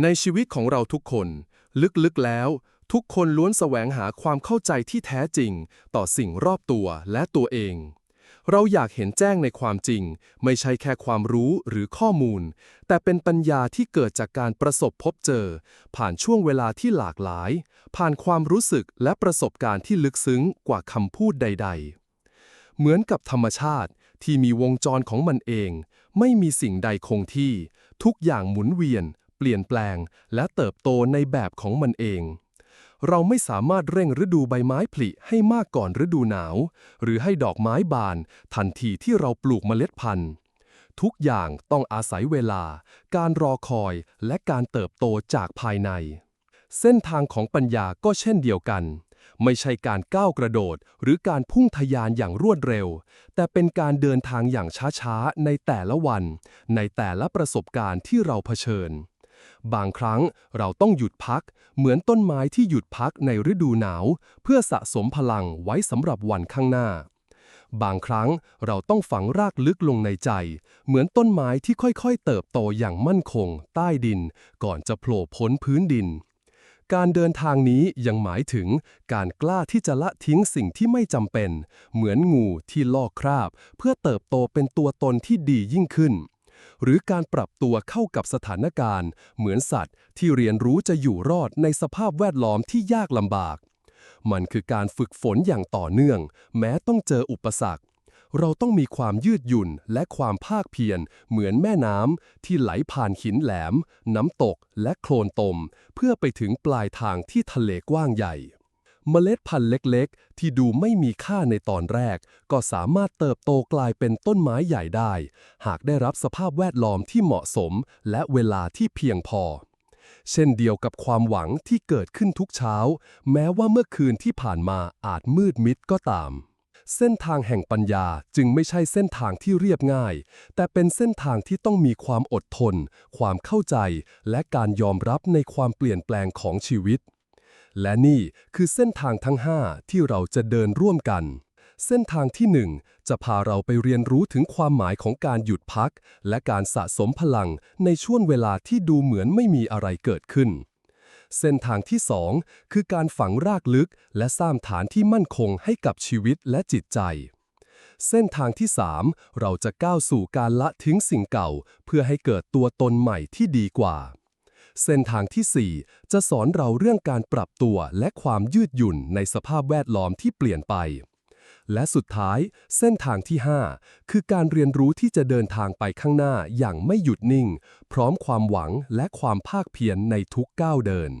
ในชีวิตของเราทุกคน ลึกๆแล้ว ทุกคนล้วนแสวงหาความเข้าใจที่แท้จริง ต่อสิ่งรอบตัวและตัวเอง เราอยากเห็นแจ้งในความจริง ไม่ใช่แค่ความรู้หรือข้อมูล แต่เป็นปัญญาที่เกิดจากการประสบพบเจอ ผ่านช่วงเวลาที่หลากหลาย ผ่านความรู้สึกและประสบการณ์ที่ลึกซึ้งกว่าคำพูดใด ๆ เหมือนกับธรรมชาติที่มีวงจรของมันเอง ไม่มีสิ่งใดคงที่ ทุกอย่างหมุนเวียน ปลี่ยนแปลง และเติบโตในแบบของมันเอง เราไม่สามารถเร่งฤดูใบไม้ผลิให้มากก่อนฤดูหนาว หรือให้ดอกไม้บานทันทีที่เราปลูกเมล็ดพันธุ์ ทุกอย่างต้องอาศัยเวลา การรอคอยและการเติบโตจากภายใน เส้นทางของปัญญาก็เช่นเดียวกันไม่ใช่การก้าวกระโดด หรือการพุ่งทะยานอย่างรวดเร็ว แต่เป็นการเดินทางอย่างช้าๆ ในแต่ละวัน ในแต่ละประสบการณ์ที่เราเผชิญ บางครั้งเราต้องหยุดพัก เหมือนต้นไม้ที่หยุดพักในฤดูหนาว เพื่อสะสมพลังไว้สำหรับวันข้างหน้า บางครั้งเราต้องฝังรากลึกลงในใจ เหมือนต้นไม้ที่ค่อยๆ เติบโตอย่างมั่นคง ใต้ดิน ก่อนจะโผล่พ้นพื้นดิน การเดินทางนี้ยังหมายถึงการกล้าที่จะละทิ้งสิ่งที่ไม่จำเป็น เหมือนงูที่ลอกคราบ เพื่อเติบโตเป็นตัวตนที่ดียิ่งขึ้น หรือการปรับตัวเข้ากับสถานการณ์ เหมือนสัตว์ที่เรียนรู้จะอยู่รอดในสภาพแวดล้อมที่ยากลำบาก มันคือการฝึกฝนอย่างต่อเนื่อง แม้ต้องเจออุปสรรค เราต้องมีความยืดหยุ่นและความภาคเพียรเหมือนแม่น้ำที่ไหลผ่านหินแหลม น้ำตกและโคลนตม เพื่อไปถึงปลายทางที่ทะเลกว้างใหญ่ เมล็ดพันธุ์เล็กๆ ที่ดูไม่มีค่าในตอนแรก ก็สามารถเติบโตกลายเป็นต้นไม้ใหญ่ได้ หากได้รับสภาพแวดล้อมที่เหมาะสม และเวลาที่เพียงพอ เช่นเดียวกับความหวังที่เกิดขึ้นทุกเช้า แม้ว่าเมื่อคืนที่ผ่านมาอาจมืดมิดก็ตาม เส้นทางแห่งปัญญาจึงไม่ใช่เส้นทางที่เรียบง่าย แต่เป็นเส้นทางที่ต้องมีความอดทน ความเข้าใจ และการยอมรับในความเปลี่ยนแปลงของชีวิต และนี่คือเส้นทางทั้ง 5 ที่เราจะเดินร่วมกัน เส้นทางที่ 1 จะพาเราไปเรียนรู้ถึงความหมายของการหยุดพัก และการสะสมพลังในช่วงเวลาที่ดูเหมือนไม่มีอะไรเกิดขึ้น เส้นทางที่ 2 คือการฝังรากลึก และสร้างฐานที่มั่นคงให้กับชีวิตและจิตใจเส้นทางที่ 3 เราจะก้าวสู่การละทิ้งสิ่งเก่า เพื่อให้เกิดตัวตนใหม่ที่ดีกว่า เส้นทางที่ 4 จะสอนเราเรื่องการปรับตัวและความยืดหยุ่นในสภาพแวดล้อมที่เปลี่ยนไป และสุดท้าย เส้นทางที่ 5 คือการเรียนรู้ที่จะเดินทางไปข้างหน้าอย่างไม่หยุดนิ่ง พร้อมความหวังและความภาคเพียรในทุกก้าวเดิน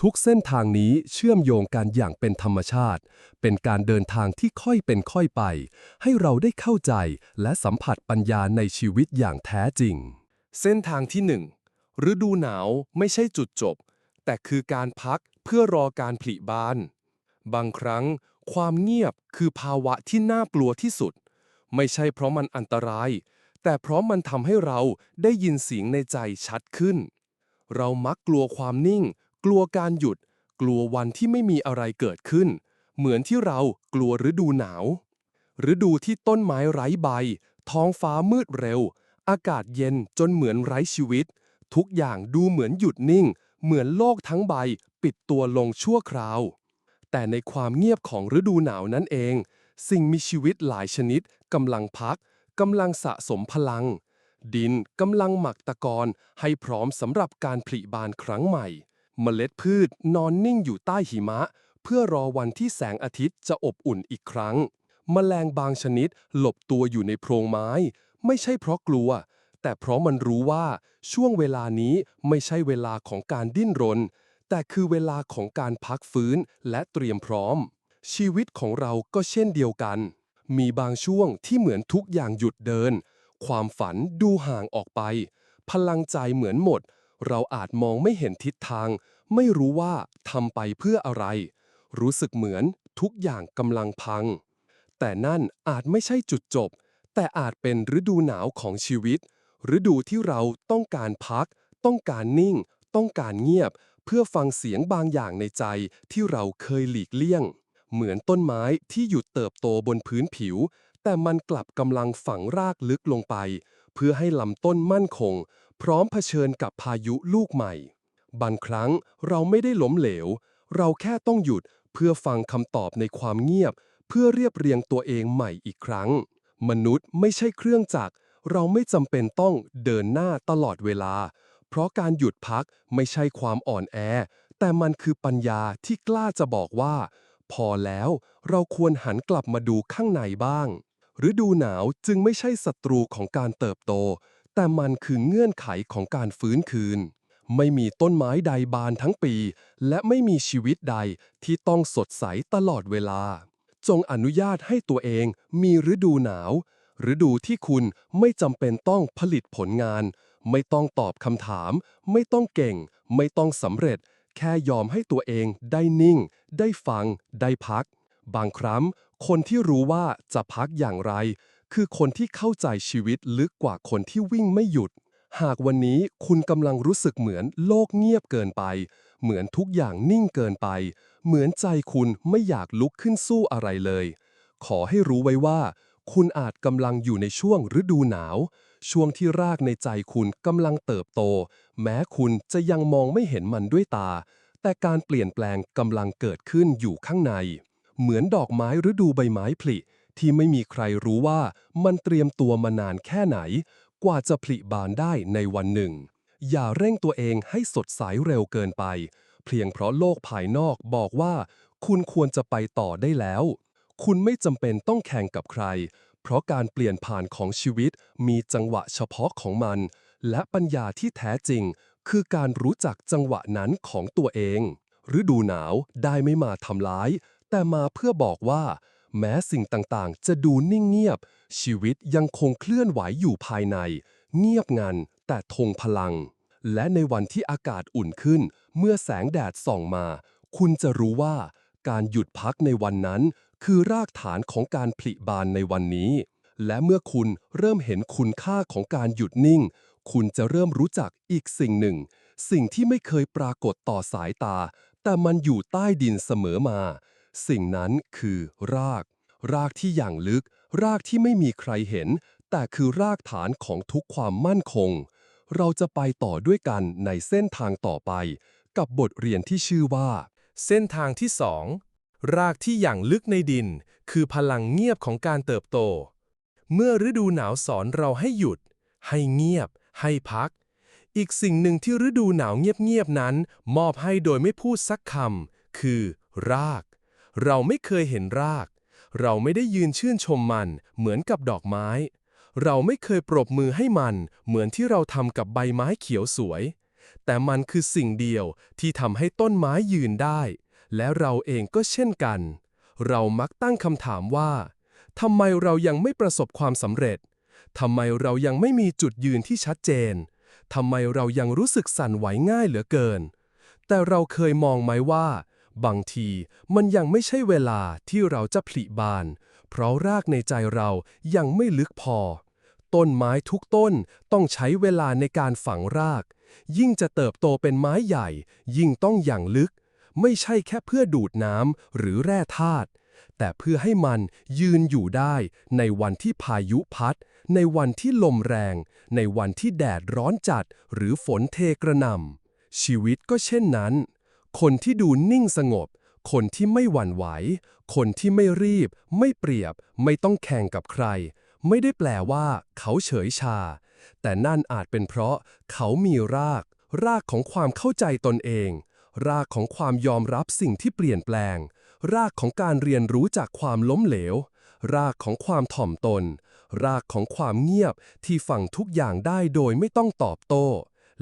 ทุกเส้นทางนี้เชื่อมโยงกันอย่างเป็นธรรมชาติ เป็นการเดินทางที่ค่อยเป็นค่อยไป ให้เราได้เข้าใจและสัมผัสปัญญาในชีวิตอย่างแท้จริง เส้นทางที่ 1 ฤดูหนาวไม่ใช่จุดจบ แต่คือการพักเพื่อรอการผลิบาน บางครั้ง ความเงียบคือภาวะที่น่ากลัวที่สุด ไม่ใช่เพราะมันอันตราย แต่เพราะมันทำให้เราได้ยินเสียงในใจชัดขึ้น เรามักกลัวความนิ่ง กลัวการหยุด กลัววันที่ไม่มีอะไรเกิดขึ้น เหมือนที่เรากลัวฤดูหนาว ฤดูที่ต้นไม้ไร้ใบ ท้องฟ้ามืดเร็ว อากาศเย็นจนเหมือนไร้ชีวิต ทุกอย่างดูเหมือนหยุดนิ่ง เหมือนโลกทั้งใบ ปิดตัวลงชั่วคราว แต่ในความเงียบของฤดูหนาวนั่นเอง สิ่งมีชีวิตหลายชนิดกำลังพักกำลังสะสมพลัง ดินกำลังหมักตะกอนให้พร้อมสำหรับการผลิบานครั้งใหม่ เมล็ดพืชนอนนิ่งอยู่ใต้หิมะ เพื่อรอวันที่แสงอาทิตย์จะอบอุ่นอีกครั้งแมลงบางชนิดหลบตัวอยู่ในโพรงไม้ ไม่ใช่เพราะกลัว แต่เพราะมันรู้ว่าช่วงเวลานี้ไม่ใช่เวลาของการดิ้นรน แต่คือเวลาของการพักฟื้นและเตรียมพร้อม ชีวิตของเราก็เช่นเดียวกัน มีบางช่วงที่เหมือนทุกอย่างหยุดเดิน ความฝันดูห่างออกไป พลังใจเหมือนหมด เราอาจมองไม่เห็นทิศทาง ไม่รู้ว่าทำไปเพื่ออะไร รู้สึกเหมือนทุกอย่างกำลังพัง แต่นั่นอาจไม่ใช่จุดจบ แต่อาจเป็นฤดูหนาวของชีวิต ฤดูที่เราต้องการพัก ต้องการนิ่ง ต้องการเงียบ เพื่อฟังเสียงบางอย่างในใจที่เราเคยหลีกเลี่ยง เหมือนต้นไม้ที่หยุดเติบโตบนพื้นผิว แต่มันกลับกำลังฝังรากลึกลงไป เพื่อให้ลำต้นมั่นคง พร้อมเผชิญกับพายุลูกใหม่ บางครั้งเราไม่ได้ล้มเหลว เราแค่ต้องหยุดเพื่อฟังคำตอบในความเงียบ เพื่อเรียบเรียงตัวเองใหม่อีกครั้ง มนุษย์ไม่ใช่เครื่องจักร เราไม่จำเป็นต้องเดินหน้าตลอดเวลา เพราะการหยุดพักไม่ใช่ความอ่อนแอ แต่มันคือปัญญาที่กล้าจะบอกว่า พอแล้วเราควรหันกลับมาดูข้างในบ้าง ฤดูหนาวจึงไม่ใช่ศัตรูของการเติบโต แต่มันคือเงื่อนไขของการฟื้นคืน ไม่มีต้นไม้ใดบานทั้งปี และไม่มีชีวิตใดที่ต้องสดใสตลอดเวลา จงอนุญาตให้ตัวเองมีฤดูหนาว ฤดูที่คุณไม่จำเป็นต้องผลิตผลงาน ไม่ต้องตอบคำถาม ไม่ต้องเก่ง ไม่ต้องสำเร็จ แค่ยอมให้ตัวเองได้นิ่ง ได้ฟัง ได้พัก บางครั้ง คนที่รู้ว่าจะพักอย่างไร คือคนที่เข้าใจชีวิตลึกกว่าคนที่วิ่งไม่หยุด หากวันนี้คุณกำลังรู้สึกเหมือนโลกเงียบเกินไป เหมือนทุกอย่างนิ่งเกินไป เหมือนใจคุณไม่อยากลุกขึ้นสู้อะไรเลย ขอให้รู้ไว้ว่า คุณอาจกำลังอยู่ในช่วงฤดูหนาว ช่วงที่รากในใจคุณกำลังเติบโต แม้คุณจะยังมองไม่เห็นมันด้วยตา แต่การเปลี่ยนแปลงกำลังเกิดขึ้นอยู่ข้างใน เหมือนดอกไม้ฤดูใบไม้ผลิ ที่ไม่มีใครรู้ว่ามันเตรียมตัวมานานแค่ไหน กว่าจะผลิบานได้ในวันหนึ่ง อย่าเร่งตัวเองให้สดใสเร็วเกินไป เพียงเพราะโลกภายนอกบอกว่า คุณควรจะไปต่อได้แล้ว คุณไม่จำเป็นต้องแข่งกับใคร เพราะการเปลี่ยนผ่านของชีวิตมีจังหวะเฉพาะของมัน และปัญญาที่แท้จริง คือการรู้จักจังหวะนั้นของตัวเอง ฤดูหนาวได้ไม่มาทำร้าย แต่มาเพื่อบอกว่า แม้สิ่งต่างๆ จะดูนิ่งเงียบ ชีวิตยังคงเคลื่อนไหวอยู่ภายใน เงียบงันแต่ทงพลัง และในวันที่อากาศอุ่นขึ้น เมื่อแสงแดดส่องมา คุณจะรู้ว่าการหยุดพักในวันนั้น คือรากฐานของการผลิบานในวันนี้ และเมื่อคุณเริ่มเห็นคุณค่าของการหยุดนิ่ง คุณจะเริ่มรู้จักอีกสิ่งหนึ่ง สิ่งที่ไม่เคยปรากฏต่อสายตา แต่มันอยู่ใต้ดินเสมอมา สิ่งนั้นคือราก รากที่อย่างลึก รากที่ไม่มีใครเห็น แต่คือรากฐานของทุกความมั่นคง เราจะไปต่อด้วยกันในเส้นทางต่อไป กับบทเรียนที่ชื่อว่า เส้นทางที่สอง รากที่อย่างลึกในดิน คือพลังเงียบของการเติบโต เมื่อฤดูหนาวสอนเราให้หยุด ให้เงียบ ให้พัก อีกสิ่งหนึ่งที่ฤดูหนาวเงียบๆนั้น มอบให้โดยไม่พูดสักคำคือ ราก เราไม่เคยเห็นราก เราไม่ได้ยืนชื่นชมมัน เหมือนกับดอกไม้ เราไม่เคยปรบมือให้มัน เหมือนที่เราทำกับใบไม้เขียวสวย แต่มันคือสิ่งเดียวที่ทำให้ต้นไม้ยืนได้ และเราเองก็เช่นกัน เรามักตั้งคำถามว่าทำไมเรายังไม่ประสบความสำเร็จทำไมเรายังไม่มีจุดยืนที่ชัดเจนทำไมเรายังรู้สึกสั่นไหวง่ายเหลือเกิน แต่เราเคยมองไหมว่า บางทีมันยังไม่ใช่เวลาที่เราจะผลิบาน เพราะรากในใจเรายังไม่ลึกพอ ต้นไม้ทุกต้นต้องใช้เวลาในการฝังราก ยิ่งจะเติบโตเป็นไม้ใหญ่ ยิ่งต้องอย่างลึก ไม่ใช่แค่เพื่อดูดน้ำหรือแร่ธาตุแต่เพื่อให้มันยืนอยู่ได้ ในวันที่พายุพัด ในวันที่ลมแรง ในวันที่แดดร้อนจัด หรือฝนเทกระหน่ำชีวิตก็เช่นนั้น คนที่ดูนิ่งสงบ คนที่ไม่หวั่นไหว คนที่ไม่รีบ ไม่เปรียบ ไม่ต้องแข่งกับใคร ไม่ได้แปลว่า เขาเฉยชา แต่นั่นอาจเป็นเพราะ เขามีราก รากของความเข้าใจตนเอง รากของความยอมรับสิ่งที่เปลี่ยนแปลง รากของการเรียนรู้จากความล้มเหลว รากของความถ่อมตน รากของความเงียบที่ฟังทุกอย่างได้โดยไม่ต้องตอบโต้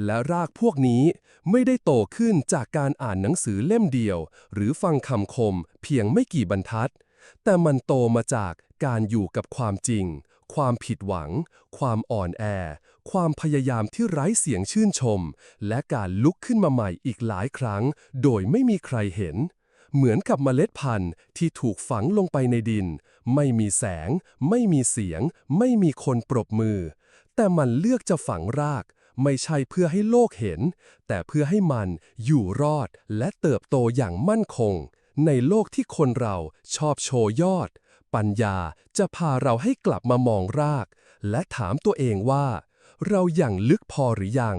และรากพวกนี้ไม่ได้โตขึ้นจากการอ่านหนังสือเล่มเดียว หรือฟังคำคมเพียงไม่กี่บรรทัด แต่มันโตมาจากการอยู่กับความจริง ความผิดหวัง ความอ่อนแอ ความพยายามที่ไร้เสียงชื่นชม และการลุกขึ้นมาใหม่อีกหลายครั้ง โดยไม่มีใครเห็น เหมือนกับเมล็ดพันธุ์ที่ถูกฝังลงไปในดิน ไม่มีแสง ไม่มีเสียง ไม่มีคนปรบมือ แต่มันเลือกจะฝังราก ไม่ใช่เพื่อให้โลกเห็น แต่เพื่อให้มันอยู่รอดและเติบโตอย่างมั่นคง ในโลกที่คนเราชอบโชว์ยอด ปัญญาจะพาเราให้กลับมามองราก และถามตัวเองว่า เราอย่างลึกพอหรือยัง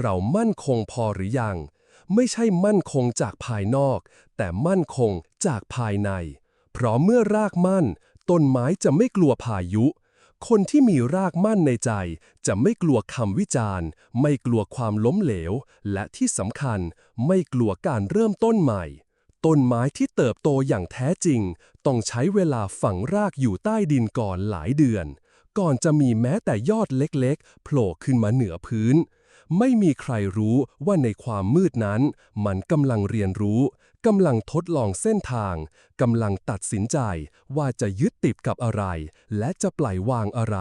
เรามั่นคงพอหรือยัง ไม่ใช่มั่นคงจากภายนอก แต่มั่นคงจากภายใน เพราะเมื่อรากมั่น ต้นไม้จะไม่กลัวพายุ คนที่มีรากมั่นในใจ จะไม่กลัวคำวิจารณ์ ไม่กลัวความล้มเหลว และที่สำคัญ ไม่กลัวการเริ่มต้นใหม่ ต้นไม้ที่เติบโตอย่างแท้จริง ต้องใช้เวลาฝังรากอยู่ใต้ดินก่อนหลายเดือน ก่อนจะมีแม้แต่ยอดเล็กๆ โผล่ขึ้นมาเหนือพื้น ไม่มีใครรู้ว่าในความมืดนั้น มันกำลังเรียนรู้กำลังทดลองเส้นทางกำลังตัดสินใจว่าจะยึดติดกับอะไร และจะปล่อยวางอะไร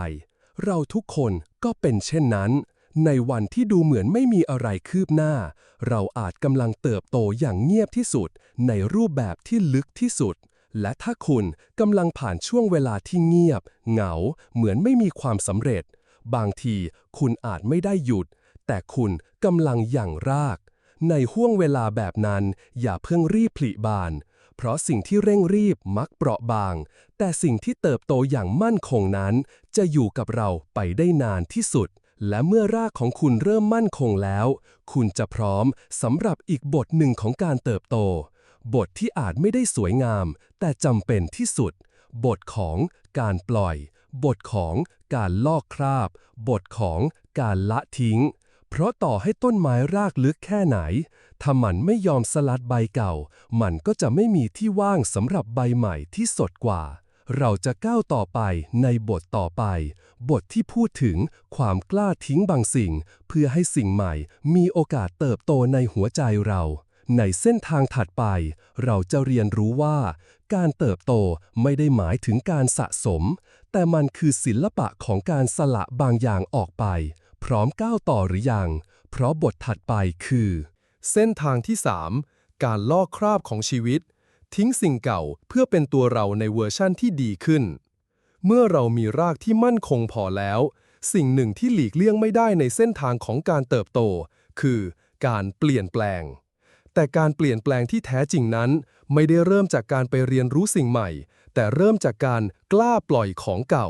เราทุกคนก็เป็นเช่นนั้น ในวันที่ดูเหมือนไม่มีอะไรคืบหน้า เราอาจกำลังเติบโตอย่างเงียบที่สุด ในรูปแบบที่ลึกที่สุด และถ้าคุณกำลังผ่านช่วงเวลาที่เงียบ เหงา เหมือนไม่มีความสำเร็จ บางทีคุณอาจไม่ได้หยุด แต่คุณกำลังหยั่งราก ในห่วงเวลาแบบนั้น อย่าเพิ่งรีบผลิบาน เพราะสิ่งที่เร่งรีบมักเปราะบาง แต่สิ่งที่เติบโตอย่างมั่นคงนั้น จะอยู่กับเราไปได้นานที่สุด และเมื่อรากของคุณเริ่มมั่นคงแล้ว คุณจะพร้อมสำหรับอีกบทหนึ่งของการเติบโต บทที่อาจไม่ได้สวยงาม แต่จำเป็นที่สุด บทของการปล่อย บทของการลอกคราบ บทของการละทิ้ง เพราะต่อให้ต้นไม้รากลึกแค่ไหน ถ้ามันไม่ยอมสลัดใบเก่า มันก็จะไม่มีที่ว่างสำหรับใบใหม่ที่สดกว่า เราจะก้าวต่อไปในบทต่อไป บทที่พูดถึงความกล้าทิ้งบางสิ่ง เพื่อให้สิ่งใหม่มีโอกาสเติบโตในหัวใจเรา ในเส้นทางถัดไป เราจะเรียนรู้ว่า การเติบโตไม่ได้หมายถึงการสะสม แต่มันคือศิลปะของการสละบางอย่างออกไป พร้อมก้าวต่อหรือยัง เพราะบทถัดไปคือ เส้นทางที่ 3 การลอกคราบของชีวิต ทิ้งสิ่งเก่าเพื่อเป็นตัวเราในเวอร์ชั่นที่ดีขึ้น เมื่อเรามีรากที่มั่นคงพอแล้ว สิ่งหนึ่งที่หลีกเลี่ยงไม่ได้ในเส้นทางของการเติบโต คือการเปลี่ยนแปลง แต่การเปลี่ยนแปลงที่แท้จริงนั้น ไม่ได้เริ่มจากการไปเรียนรู้สิ่งใหม่ แต่เริ่มจากการกล้าปล่อยของเก่า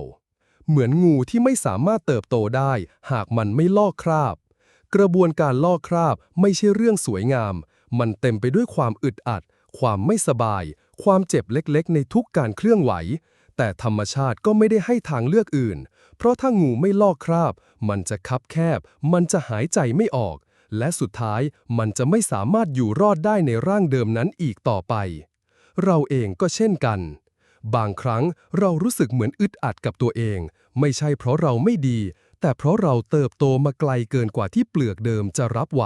เหมือนงูที่ไม่สามารถเติบโตได้ หากมันไม่ลอกคราบ กระบวนการลอกคราบไม่ใช่เรื่องสวยงาม มันเต็มไปด้วยความอึดอัด ความไม่สบาย ความเจ็บเล็กๆ ในทุกการเคลื่อนไหว แต่ธรรมชาติก็ไม่ได้ให้ทางเลือกอื่น เพราะถ้างูไม่ลอกคราบ มันจะคับแคบ มันจะหายใจไม่ออก และสุดท้ายมันจะไม่สามารถอยู่รอดได้ในร่างเดิมนั้นอีกต่อไป เราเองก็เช่นกัน บางครั้งเรารู้สึกเหมือนอึดอัดกับตัวเอง ไม่ใช่เพราะเราไม่ดี แต่เพราะเราเติบโตมาไกลเกินกว่าที่เปลือกเดิมจะรับไหว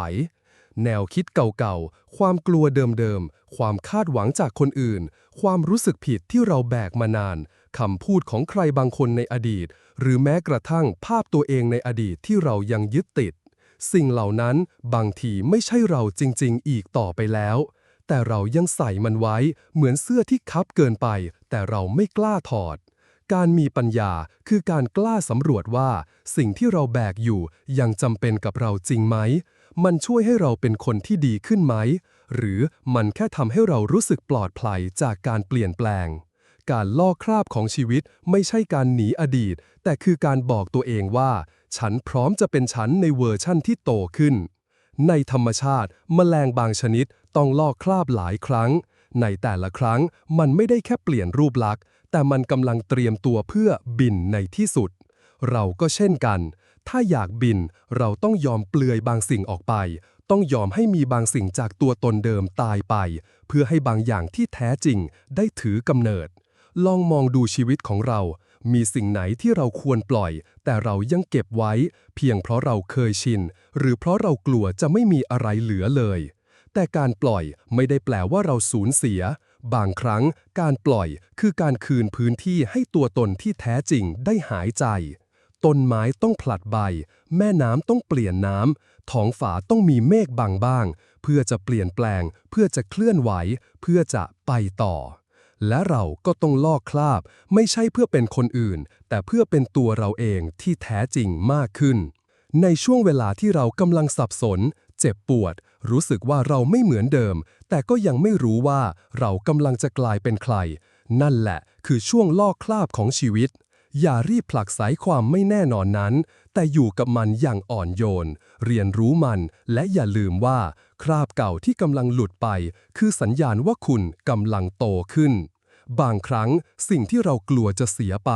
แนวคิดเก่าๆ ความกลัวเดิมๆ ความคาดหวังจากคนอื่น ความรู้สึกผิดที่เราแบกมานาน คำพูดของใครบางคนในอดีต หรือแม้กระทั่งภาพตัวเองในอดีตที่เรายังยึดติด สิ่งเหล่านั้นบางทีไม่ใช่เราจริง ๆ อีกต่อไปแล้ว แต่เรายังใส่มันไว้เหมือนเสื้อที่คับเกินไป แต่เราไม่กล้าถอด การมีปัญญาคือการกล้าสำรวจว่า สิ่งที่เราแบกอยู่ยังจำเป็นกับเราจริงไหม มันช่วยให้เราเป็นคนที่ดีขึ้นไหม หรือมันแค่ทำให้เรารู้สึกปลอดภัยจากการเปลี่ยนแปลง การลอกคราบของชีวิตไม่ใช่การหนีอดีต แต่คือการบอกตัวเองว่า ฉันพร้อมจะเป็นฉันในเวอร์ชั่นที่โตขึ้น ในธรรมชาติแมลงบางชนิดต้องลอกคราบหลายครั้ง ในแต่ละครั้งมันไม่ได้แค่เปลี่ยนรูปลักษณ์ แต่มันกำลังเตรียมตัวเพื่อบินในที่สุด เราก็เช่นกัน ถ้าอยากบินเราต้องยอมเปลือยบางสิ่งออกไป ต้องยอมให้มีบางสิ่งจากตัวตนเดิมตายไป เพื่อให้บางอย่างที่แท้จริงได้ถือกำเนิด ลองมองดูชีวิตของเรา มีสิ่งไหนที่เราควรปล่อย แต่เรายังเก็บไว้ เพียงเพราะเราเคยชิน หรือเพราะเรากลัวจะไม่มีอะไรเหลือเลย แต่การปล่อยไม่ได้แปลว่าเราสูญเสีย บางครั้งการปล่อยคือการคืนพื้นที่ให้ตัวตนที่แท้จริงได้หายใจ ต้นไม้ต้องผลัดใบ แม่น้ำต้องเปลี่ยนน้ำท้องฝาต้องมีเมฆบางบ้าง เพื่อจะเปลี่ยนแปลง เพื่อจะเคลื่อนไหว เพื่อจะไปต่อ และเราก็ต้องลอกคราบ ไม่ใช่เพื่อเป็นคนอื่น แต่เพื่อเป็นตัวเราเองที่แท้จริงมากขึ้น ในช่วงเวลาที่เรากำลังสับสน เจ็บปวด รู้สึกว่าเราไม่เหมือนเดิม แต่ก็ยังไม่รู้ว่าเรากำลังจะกลายเป็นใคร นั่นแหละคือช่วงลอกคราบของชีวิต อย่ารีบผลักไสความไม่แน่นอนนั้น แต่อยู่กับมันอย่างอ่อนโยน เรียนรู้มัน และอย่าลืมว่า คราบเก่าที่กำลังหลุดไป คือสัญญาณว่าคุณกำลังโตขึ้น บางครั้งสิ่งที่เรากลัวจะเสียไป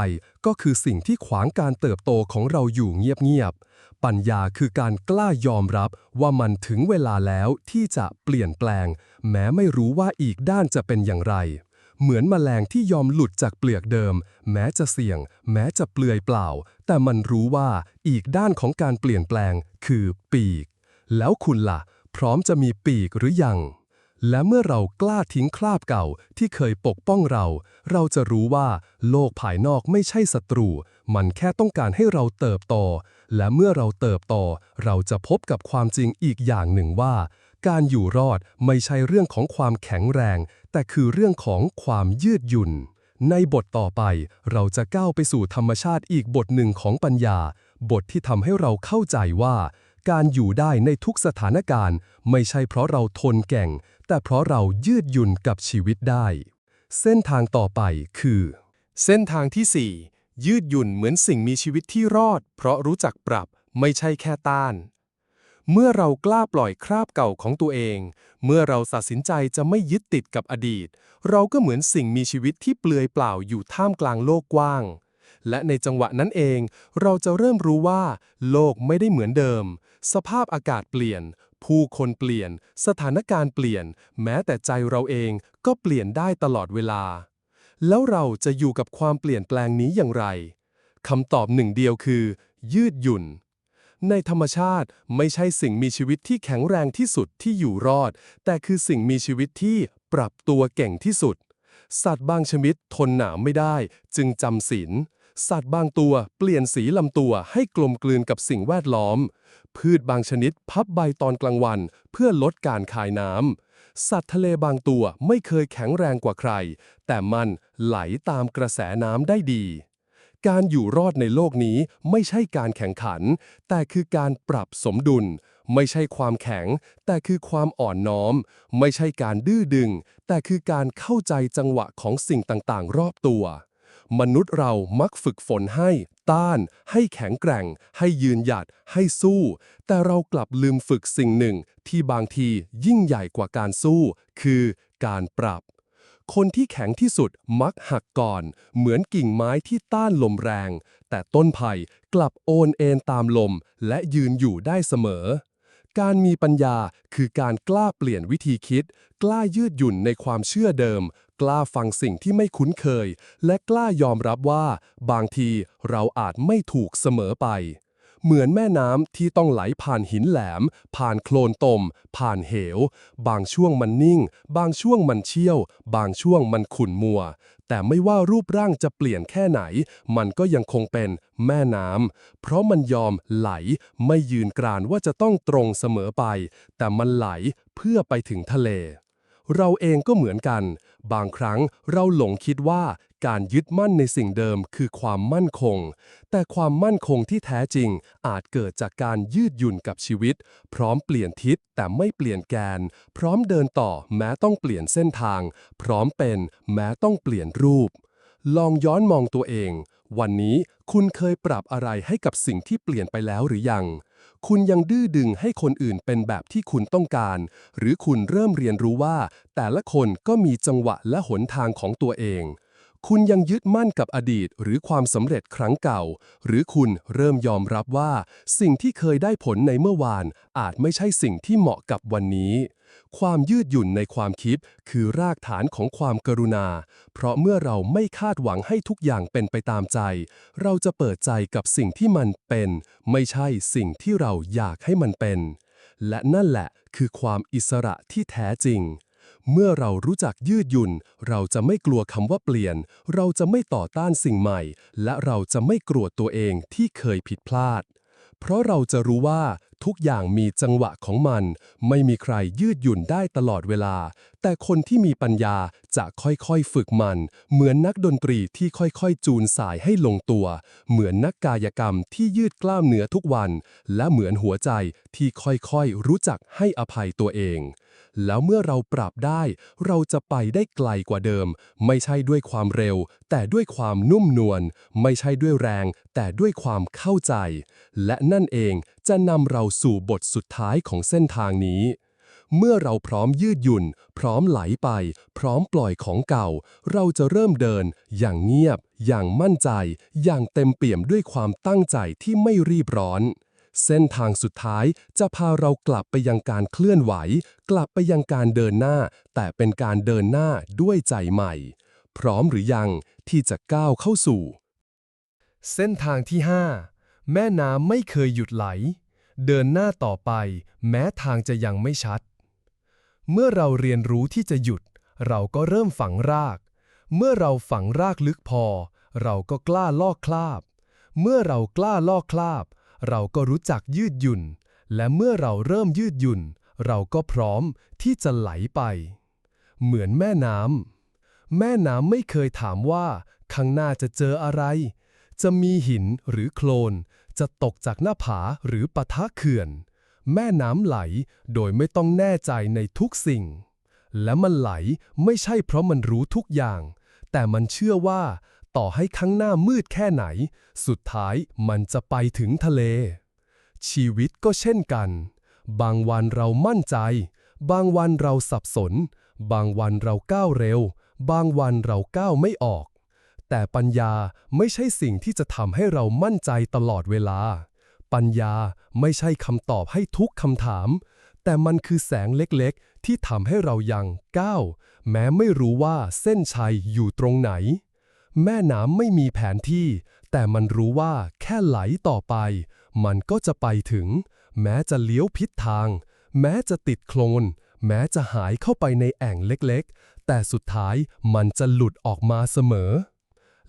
ก็คือสิ่งที่ขวางการเติบโตของเราอยู่เงียบๆ ปัญญาคือการกล้ายอมรับว่ามันถึงเวลาแล้วที่จะเปลี่ยนแปลง แม้ไม่รู้ว่าอีกด้านจะเป็นอย่างไร เหมือนแมลงที่ยอมหลุดจากเปลือกเดิม แม้จะเสี่ยง แม้จะเปลือยเปล่า แต่มันรู้ว่าอีกด้านของการเปลี่ยนแปลง คือปีก แล้วคุณล่ะ พร้อมจะมีปีกหรือยัง และเมื่อเรากล้าทิ้งคราบเก่าที่เคยปกป้องเรา เราจะรู้ว่าโลกภายนอกไม่ใช่ศัตรู มันแค่ต้องการให้เราเติบโต และเมื่อเราเติบโต เราจะพบกับความจริงอีกอย่างหนึ่งว่า การอยู่รอดไม่ใช่เรื่องของความแข็งแรง แต่คือเรื่องของความยืดหยุ่น ในบทต่อไป เราจะก้าวไปสู่ธรรมชาติอีกบทหนึ่งของปัญญา บทที่ทำให้เราเข้าใจว่า การอยู่ได้ในทุกสถานการณ์ ไม่ใช่เพราะเราทนแก่ง แต่เพราะเรายืดหยุ่นกับชีวิตได้ เส้นทางต่อไปคือ เส้นทางที่ 4 ยืดหยุ่นเหมือนสิ่งมีชีวิตที่รอด เพราะรู้จักปรับไม่ใช่แค่ต้าน เมื่อเรากล้าปล่อยคราบเก่าของตัวเอง เมื่อเราตัดสินใจจะไม่ยึดติดกับอดีต เราก็เหมือนสิ่งมีชีวิตที่เปลือยเปล่าอยู่ท่ามกลางโลกกว้าง และในจังหวะนั้นเอง เราจะเริ่มรู้ว่า โลกไม่ได้เหมือนเดิม สภาพอากาศเปลี่ยน ผู้คนเปลี่ยน สถานการณ์เปลี่ยน แม้แต่ใจเราเองก็เปลี่ยนได้ตลอดเวลา แล้วเราจะอยู่กับความเปลี่ยนแปลงนี้อย่างไรคำตอบหนึ่งเดียวคือ ยืดหยุ่น ในธรรมชาติไม่ใช่สิ่งมีชีวิตที่แข็งแรงที่สุดที่อยู่รอด แต่คือสิ่งมีชีวิตที่ปรับตัวเก่งที่สุด สัตว์บางชนิดทนหนาวไม่ได้ จึงจำศีล สัตว์บางตัวเปลี่ยนสีลำตัวให้กลมกลืนกับสิ่งแวดล้อม พืชบางชนิดพับใบตอนกลางวันเพื่อลดการคายน้ำ สัตว์ทะเลบางตัวไม่เคยแข็งแรงกว่าใคร แต่มันไหลตามกระแสน้ำได้ดี การอยู่รอดในโลกนี้ไม่ใช่การแข่งขัน แต่คือการปรับสมดุล ไม่ใช่ความแข็ง แต่คือความอ่อนน้อม ไม่ใช่การดื้อดึง แต่คือการเข้าใจจังหวะของสิ่งต่างๆ รอบตัว มนุษย์เรามักฝึกฝนให้ ต้าน ให้แข็งแกร่ง ให้ยืนหยัด ให้สู้ แต่เรากลับลืมฝึกสิ่งหนึ่ง ที่บางทียิ่งใหญ่กว่าการสู้ คือการปรับ คนที่แข็งที่สุดมักหักก่อน เหมือนกิ่งไม้ที่ต้านลมแรง แต่ต้นไผ่กลับโอนเอ็นตามลม และยืนอยู่ได้เสมอการมีปัญญาคือการกล้าเปลี่ยนวิธีคิด กล้ายืดหยุ่นในความเชื่อเดิม กล้าฟังสิ่งที่ไม่คุ้นเคย และกล้ายอมรับว่า บางทีเราอาจไม่ถูกเสมอไป เหมือนแม่น้ำที่ต้องไหลผ่านหินแหลม ผ่านโคลนตม ผ่านเหว บางช่วงมันนิ่ง บางช่วงมันเชี่ยว บางช่วงมันขุ่นมัว แต่ไม่ว่ารูปร่างจะเปลี่ยนแค่ไหน มันก็ยังคงเป็นแม่น้ำ เพราะมันยอมไหล ไม่ยืนกรานว่าจะต้องตรงเสมอไป แต่มันไหลเพื่อไปถึงทะเลเราเองก็เหมือนกัน บางครั้งเราหลงคิดว่าการยึดมั่นในสิ่งเดิมคือความมั่นคง แต่ความมั่นคงที่แท้จริงอาจเกิดจากการยืดหยุ่นกับชีวิต พร้อมเปลี่ยนทิศแต่ไม่เปลี่ยนแกน พร้อมเดินต่อแม้ต้องเปลี่ยนเส้นทาง พร้อมเป็นแม้ต้องเปลี่ยนรูป ลองย้อนมองตัวเอง วันนี้คุณเคยปรับอะไรให้กับสิ่งที่เปลี่ยนไปแล้วหรือยัง คุณยังดื้อดึงให้คนอื่นเป็นแบบที่คุณต้องการ หรือคุณเริ่มเรียนรู้ว่า แต่ละคนก็มีจังหวะและหนทางของตัวเอง คุณยังยึดมั่นกับอดีตหรือความสำเร็จครั้งเก่า หรือคุณเริ่มยอมรับว่า สิ่งที่เคยได้ผลในเมื่อวานอาจไม่ใช่สิ่งที่เหมาะกับวันนี้ ความยืดหยุ่นในความคิดคือรากฐานของความกรุณา เพราะเมื่อเราไม่คาดหวังให้ทุกอย่างเป็นไปตามใจ เราจะเปิดใจกับสิ่งที่มันเป็น ไม่ใช่สิ่งที่เราอยากให้มันเป็น และนั่นแหละคือความอิสระที่แท้จริงเมื่อเรารู้จักยืดหยุ่น เราจะไม่กลัวคำว่าเปลี่ยน เราจะไม่ต่อต้านสิ่งใหม่ และเราจะไม่กลัวตัวเองที่เคยผิดพลาด เพราะเราจะรู้ว่าทุกอย่างมีจังหวะของมัน ไม่มีใครยืดหยุ่นได้ตลอดเวลา แต่คนที่มีปัญญาจะค่อยๆฝึกมัน เหมือนนักดนตรีที่ค่อยๆ จูนสายให้ลงตัว เหมือนนักกายกรรมที่ยืดกล้ามเนื้อทุกวัน และเหมือนหัวใจที่ค่อยๆ รู้จักให้อภัยตัวเอง แล้วเมื่อเราปรับได้ เราจะไปได้ไกลกว่าเดิม ไม่ใช่ด้วยความเร็ว แต่ด้วยความนุ่มนวล ไม่ใช่ด้วยแรง แต่ด้วยความเข้าใจ และนั่นเองจะนำเราสู่บทสุดท้ายของเส้นทางนี้เมื่อเราพร้อมยืดหยุ่น พร้อมไหลไป พร้อมปล่อยของเก่า เราจะเริ่มเดิน อย่างเงียบ อย่างมั่นใจ อย่างเต็มเปี่ยมด้วยความตั้งใจที่ไม่รีบร้อน เส้นทางสุดท้ายจะพาเรากลับไปยังการเคลื่อนไหว กลับไปยังการเดินหน้า แต่เป็นการเดินหน้าด้วยใจใหม่ พร้อมหรือยังที่จะก้าวเข้าสู่ เส้นทางที่ 5 แม่น้ำไม่เคยหยุดไหล เดินหน้าต่อไป แม้ทางจะยังไม่ชัด เมื่อเราเรียนรู้ที่จะหยุด เราก็เริ่มฝังราก เมื่อเราฝังรากลึกพอ เราก็กล้าลอกคราบ เมื่อเรากล้าลอกคราบ เราก็รู้จักยืดหยุ่น และเมื่อเราเริ่มยืดหยุ่น เราก็พร้อมที่จะไหลไป เหมือนแม่น้ำแม่น้ำไม่เคยถามว่าข้างหน้าจะเจออะไร จะมีหินหรือโคลน จะตกจากหน้าผาหรือปะทะเขื่อน แม่น้ำไหลโดยไม่ต้องแน่ใจในทุกสิ่ง และมันไหลไม่ใช่เพราะมันรู้ทุกอย่าง แต่มันเชื่อว่า ต่อให้ข้างหน้ามืดแค่ไหน สุดท้ายมันจะไปถึงทะเล ชีวิตก็เช่นกัน บางวันเรามั่นใจ บางวันเราสับสน บางวันเราก้าวเร็ว บางวันเราก้าวไม่ออก แต่ปัญญาไม่ใช่สิ่งที่จะทำให้เรามั่นใจตลอดเวลา ปัญญาไม่ใช่คำตอบให้ทุกคำถาม แต่มันคือแสงเล็กๆ ที่ทำให้เรายังก้าวแม้ไม่รู้ว่าเส้นชัยอยู่ตรงไหน แม่น้ำไม่มีแผนที่ แต่มันรู้ว่าแค่ไหลต่อไป มันก็จะไปถึง แม้จะเลี้ยวผิดทาง แม้จะติดโคลน แม้จะหายเข้าไปในแอ่งเล็กๆ แต่สุดท้ายมันจะหลุดออกมาเสมอ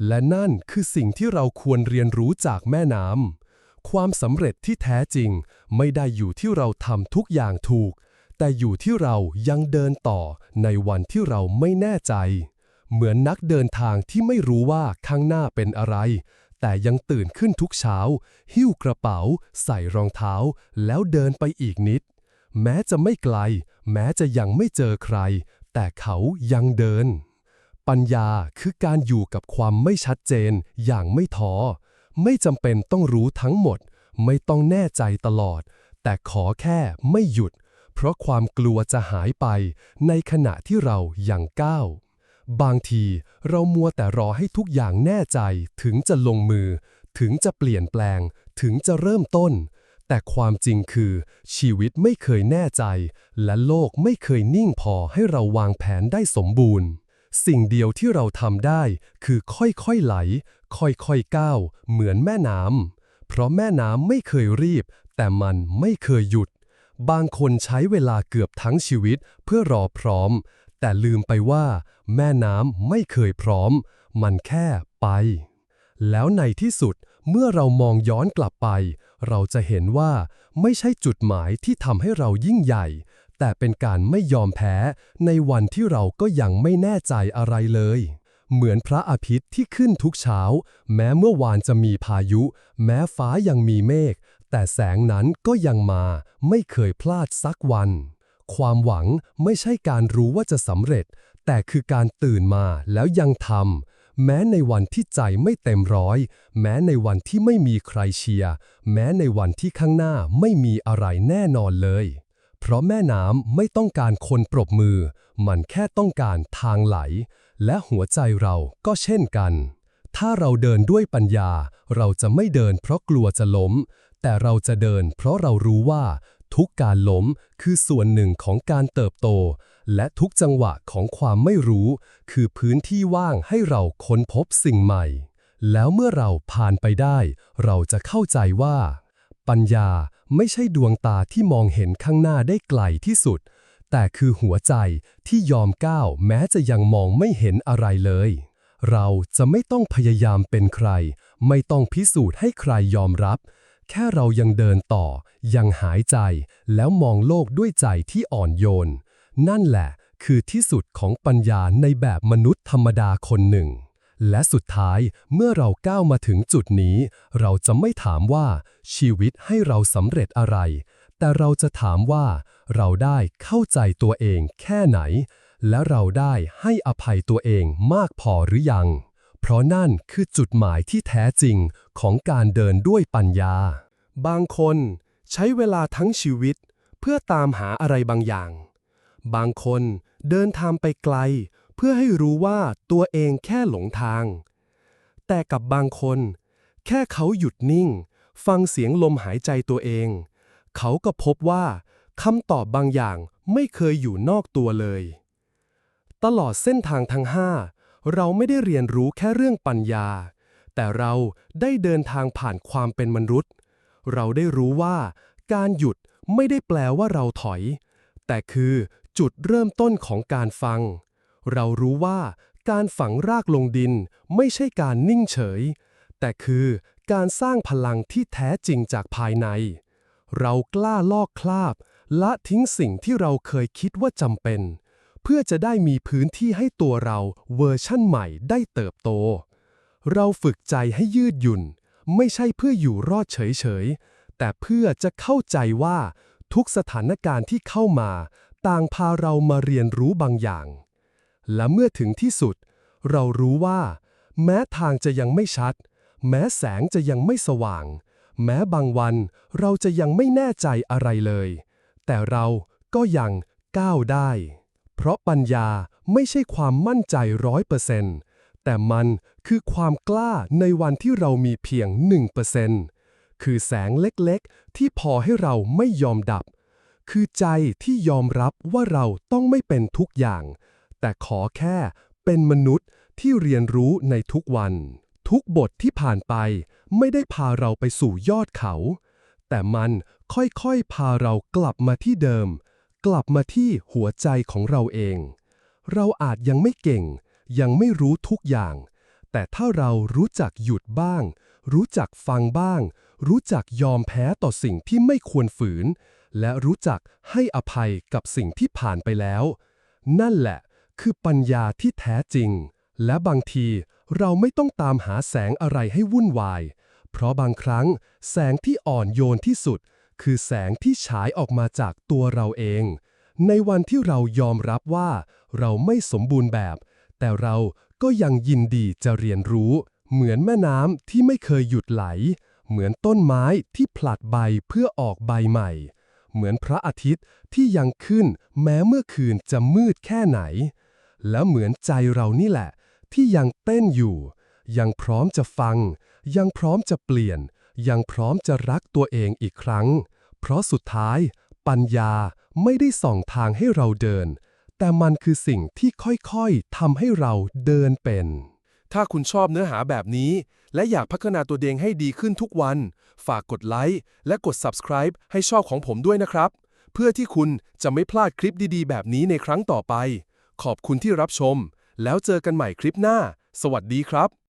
และนั่นคือสิ่งที่เราควรเรียนรู้จากแม่น้ำความสำเร็จที่แท้จริง ไม่ได้อยู่ที่เราทำทุกอย่างถูก แต่อยู่ที่เรายังเดินต่อในวันที่เราไม่แน่ใจ เหมือนนักเดินทางที่ไม่รู้ว่าข้างหน้าเป็นอะไร แต่ยังตื่นขึ้นทุกเช้า หิ้วกระเป๋า ใส่รองเท้า แล้วเดินไปอีกนิด แม้จะไม่ไกล แม้จะยังไม่เจอใคร แต่เขายังเดิน ปัญญาคือการอยู่กับความไม่ชัดเจนอย่างไม่ท้อ ไม่จำเป็นต้องรู้ทั้งหมด ไม่ต้องแน่ใจตลอด แต่ขอแค่ไม่หยุด เพราะความกลัวจะหายไปในขณะที่เรายังก้าว บางทีเรามัวแต่รอให้ทุกอย่างแน่ใจถึงจะลงมือ ถึงจะเปลี่ยนแปลง ถึงจะเริ่มต้น แต่ความจริงคือ ชีวิตไม่เคยแน่ใจ และโลกไม่เคยนิ่งพอให้เราวางแผนได้สมบูรณ์ สิ่งเดียวที่เราทำได้คือค่อยๆไหล ค่อยๆก้าว เหมือนแม่น้ำเพราะแม่น้ำไม่เคยรีบ แต่มันไม่เคยหยุด บางคนใช้เวลาเกือบทั้งชีวิตเพื่อรอพร้อม แต่ลืมไปว่า แม่น้ำไม่เคยพร้อม มันแค่ไป แล้วในที่สุดเมื่อเรามองย้อนกลับไป เราจะเห็นว่าไม่ใช่จุดหมายที่ทำให้เรายิ่งใหญ่ แต่เป็นการไม่ยอมแพ้ในวันที่เราก็ยังไม่แน่ใจอะไรเลย เหมือนพระอาทิตย์ที่ขึ้นทุกเช้า แม้เมื่อวานจะมีพายุ แม้ฟ้ายังมีเมฆ แต่แสงนั้นก็ยังมา ไม่เคยพลาดสักวัน ความหวังไม่ใช่การรู้ว่าจะสำเร็จ แต่คือการตื่นมาแล้วยังทำแม้ในวันที่ใจไม่เต็มร้อย แม้ในวันที่ไม่มีใครเชียร์แม้ในวันที่ข้างหน้าไม่มีอะไรแน่นอนเลย เพราะแม่น้ำไม่ต้องการคนปรบมือ มันแค่ต้องการทางไหล และหัวใจเราก็เช่นกัน ถ้าเราเดินด้วยปัญญา เราจะไม่เดินเพราะกลัวจะล้ม แต่เราจะเดินเพราะเรารู้ว่าทุกการล้มคือส่วนหนึ่งของการเติบโต และทุกจังหวะของความไม่รู้ คือพื้นที่ว่างให้เราค้นพบสิ่งใหม่ แล้วเมื่อเราผ่านไปได้ เราจะเข้าใจว่า ปัญญาไม่ใช่ดวงตาที่มองเห็นข้างหน้าได้ไกลที่สุด แต่คือหัวใจที่ยอมก้าวแม้จะยังมองไม่เห็นอะไรเลย เราจะไม่ต้องพยายามเป็นใคร ไม่ต้องพิสูจน์ให้ใครยอมรับแค่เรายังเดินต่อ ยังหายใจ แล้วมองโลกด้วยใจที่อ่อนโยน นั่นแหละคือที่สุดของปัญญาในแบบมนุษย์ธรรมดาคนหนึ่ง และสุดท้ายเมื่อเราก้าวมาถึงจุดนี้ เราจะไม่ถามว่าชีวิตให้เราสำเร็จอะไร แต่เราจะถามว่า เราได้เข้าใจตัวเองแค่ไหน และเราได้ให้อภัยตัวเองมากพอหรือยัง เพราะนั่นคือจุดหมายที่แท้จริงของการเดินด้วยปัญญา บางคนใช้เวลาทั้งชีวิต เพื่อตามหาอะไรบางอย่าง บางคนเดินทางไปไกล เพื่อให้รู้ว่าตัวเองแค่หลงทาง แต่กับบางคน แค่เขาหยุดนิ่ง ฟังเสียงลมหายใจตัวเอง เขาก็พบว่าคำตอบบางอย่างไม่เคยอยู่นอกตัวเลย ตลอดเส้นทางทั้งห้าเราไม่ได้เรียนรู้แค่เรื่องปัญญา แต่เราได้เดินทางผ่านความเป็นมนุษย์ เราได้รู้ว่าการหยุดไม่ได้แปลว่าเราถอย แต่คือ จุดเริ่มต้นของการฟัง เรารู้ว่าการฝังรากลงดินไม่ใช่การนิ่งเฉย แต่คือการสร้างพลังที่แท้จริงจากภายใน เรากล้าลอกคราบละทิ้งสิ่งที่เราเคยคิดว่าจำเป็น เพื่อจะได้มีพื้นที่ให้ตัวเราเวอร์ชั่นใหม่ได้เติบโต เราฝึกใจให้ยืดหยุ่น ไม่ใช่เพื่ออยู่รอดเฉยๆ แต่เพื่อจะเข้าใจว่าทุกสถานการณ์ที่เข้ามา ต่างพาเรามาเรียนรู้บางอย่าง และเมื่อถึงที่สุด เรารู้ว่า แม้ทางจะยังไม่ชัด แม้แสงจะยังไม่สว่าง แม้บางวันเราจะยังไม่แน่ใจอะไรเลย แต่เราก็ยังก้าวได้ เพราะปัญญาไม่ใช่ความมั่นใจร้อยเปอร์เซนต์แต่มันคือความกล้าในวันที่เรามีเพียง1%คือแสงเล็กๆ ที่พอให้เราไม่ยอมดับ คือใจที่ยอมรับว่าเราต้องไม่เป็นทุกอย่าง แต่ขอแค่เป็นมนุษย์ที่เรียนรู้ในทุกวัน ทุกบทที่ผ่านไปไม่ได้พาเราไปสู่ยอดเขา แต่มันค่อยๆ พาเรากลับมาที่เดิม กลับมาที่หัวใจของเราเอง เราอาจยังไม่เก่ง ยังไม่รู้ทุกอย่าง แต่ถ้าเรารู้จักหยุดบ้าง รู้จักฟังบ้าง รู้จักยอมแพ้ต่อสิ่งที่ไม่ควรฝืน และรู้จักให้อภัยกับสิ่งที่ผ่านไปแล้ว นั่นแหละคือปัญญาที่แท้จริง และบางทีเราไม่ต้องตามหาแสงอะไรให้วุ่นวาย เพราะบางครั้งแสงที่อ่อนโยนที่สุด คือแสงที่ฉายออกมาจากตัวเราเอง ในวันที่เรายอมรับว่าเราไม่สมบูรณ์แบบ แต่เราก็ยังยินดีจะเรียนรู้ เหมือนแม่น้ำที่ไม่เคยหยุดไหล เหมือนต้นไม้ที่ผลัดใบเพื่อออกใบใหม่ เหมือนพระอาทิตย์ที่ยังขึ้นแม้เมื่อคืนจะมืดแค่ไหน และเหมือนใจเรานี่แหละ ที่ยังเต้นอยู่ ยังพร้อมจะฟัง ยังพร้อมจะเปลี่ยน ยังพร้อมจะรักตัวเองอีกครั้ง เพราะสุดท้าย ปัญญาไม่ได้ส่องทางให้เราเดิน แต่มันคือสิ่งที่ค่อยๆทำให้เราเดินเป็น ถ้าคุณชอบเนื้อหาแบบนี้ และอยากพัฒนาตัวเองให้ดีขึ้นทุกวัน ฝากกดไลค์และกด subscribe ให้ช่องของผมด้วยนะครับ เพื่อที่คุณจะไม่พลาดคลิปดีๆ แบบนี้ในครั้งต่อไป ขอบคุณที่รับชม แล้วเจอกันใหม่คลิปหน้า สวัสดีครับ